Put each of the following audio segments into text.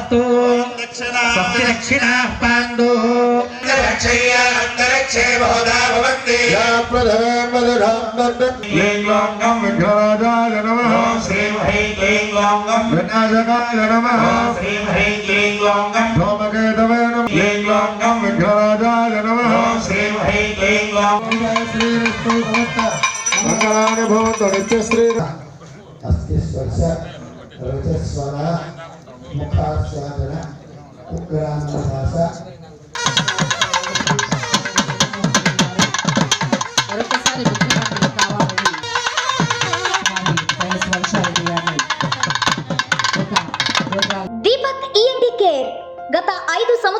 స్తు పాండు రక్షయ్య అంతరిక్షే భవంతి యా నమ వినాయకాయ నమ ధూమకేతవే నమ లింగం విఘ్నరాజాయ నమ మంగళాని భవంతు నిత్యశ్రీ అస్థి స్పర్శ రజస్వర ముఖాస్వాదన ఉగ్రాంగభాష మరొకసారి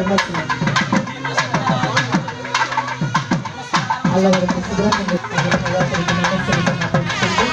れますね అలాగే శుభ్రంగా చెప్తాను అలా పెరుగుతున్న శరీరం